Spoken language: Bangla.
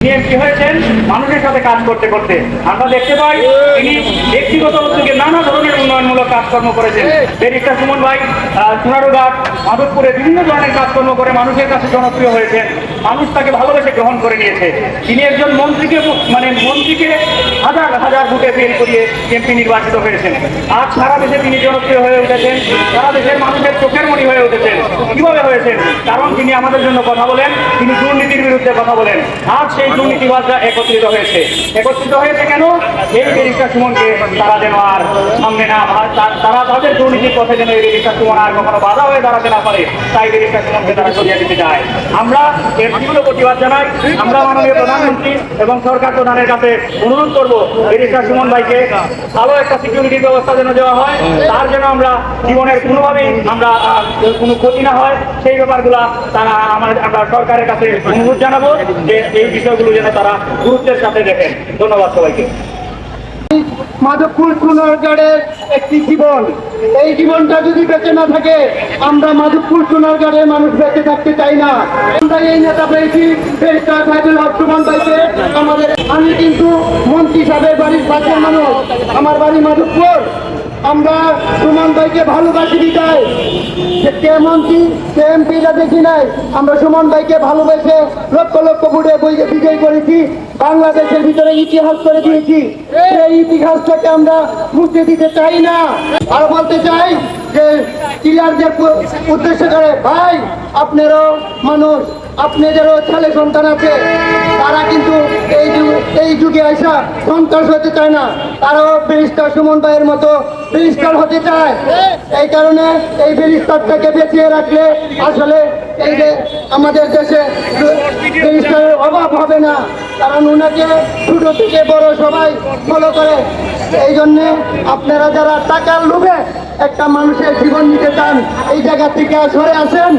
এমপি হয়েছেন, মানুষের সাথে কাজ করতে করতে। আমরা দেখতে পাই তিনি ব্যক্তিগত উদ্যোগে নানা ধরনের উন্নয়নমূলক কাজকর্ম করেছেন। ব্যারিস্টার সুমন ভাই সোনারুঘাট মাধবপুরে বিভিন্ন ধরনের কাজকর্ম করে মানুষের কাছে জনপ্রিয় হয়েছেন। মানুষ তাকে ভালোবেসে গ্রহণ করে নিয়েছে। তিনি একজন মন্ত্রীকে মানে মন্ত্রীকে হাজার হাজার ভোটে ফেল করিয়ে এমপি নির্বাচিত হয়েছেন। আজ সারা দেশে তিনি জনপ্রিয় হয়ে উঠেছেন, সারা দেশের মানুষের চোখের মণি হয়ে উঠেছেন। কীভাবে হয়েছেন? কারণ তিনি আমাদের জন্য কথা বলেন, তিনি দুর্নীতির বিরুদ্ধে কথা বলেন। আজ সেই দুর্নীতিবাজরা একত্রিত হয়েছে। একত্রিত হয়েছে কেন? এই বেরিস্টার সুমনকে তারা যেন আর সামনে না তারা তাদের দুর্নীতির পথে যেন এই বেরিস্টার সুমন আর কখনো বাধা হয়ে দাঁড়াতে না পারে, তাই বেরিস্টার সুমনকে তারা সরিয়ে দিতে চায়। আমরা এর তীব্র প্রতিবাদ জানাই। আমরা মাননীয় প্রধানমন্ত্রী এবং সরকার প্রধানের কাছে অনুরোধ করব বেরিস্টার সুমন ভাইকে ভালো একটা সিকিউরিটির ব্যবস্থা যেন দেওয়া হয়, তার যেন আমরা জীবনের কোনোভাবেই আমরা কোনো ক্ষতি না হয়, সেই ব্যাপারগুলা তারা আমার, আমরা সরকারের কাছে অনুরোধ জানাব যে এই বিষয়গুলো যেন তারা গুরুত্বের সাথে দেখেন। ধন্যবাদ সবাইকে। মাধবপুর সোনারগাঁড়ের একটি জীবন। এই জীবনটা যদি বেঁচে না থাকে, আমরা মাধবপুর সোনারগাঁড়ের মানুষ বেঁচে থাকতে চাই না। আমরা এই নেতা পেয়েছি আমাদের আমি কিন্তু মন্ত্রী সাহেবের বাড়ির পাশের মানুষ। আমার বাড়ি মাধবপুর। আমরা সুমন ভাইকে ভালোবাসি দিতাই কে মন্ত্রী কে এমপিরা দেখি নাই। আমরা সুমন ভাইকে ভালোবেসে লক্ষ লক্ষ ভোটে বিজয় করেছি, বাংলাদেশের ভিতরে ইতিহাস করে দিয়েছি। এই ইতিহাসটাকে আমরা মুছে দিতে চাই না। আর বলতে চাই যে ক্লিয়ারদের উদ্দেশ্য করে, ভাই, আপনারও মানুষ আপনাদেরও ছেলে সন্তান আছে, তারা কিন্তু এই এই যুগে আসা সন্ত্রাস হতে চায় না। তারাও ব্যারিস্টার সুমন ভাইয়ের মতো ব্যারিস্টার হতে চায়। এই কারণে এই ব্যারিস্টারটাকে বেঁচিয়ে রাখলে আসলে এই যে আমাদের দেশে ব্যারিস্টারের অভাব হবে না। কারণ ওনাকে ছোট থেকে বড় সবাই ফলো করে। এই জন্যে আপনারা যারা টাকার লোভে একটা মানুষের জীবন নিতে চান, এই জায়গা থেকে সরে আসেন।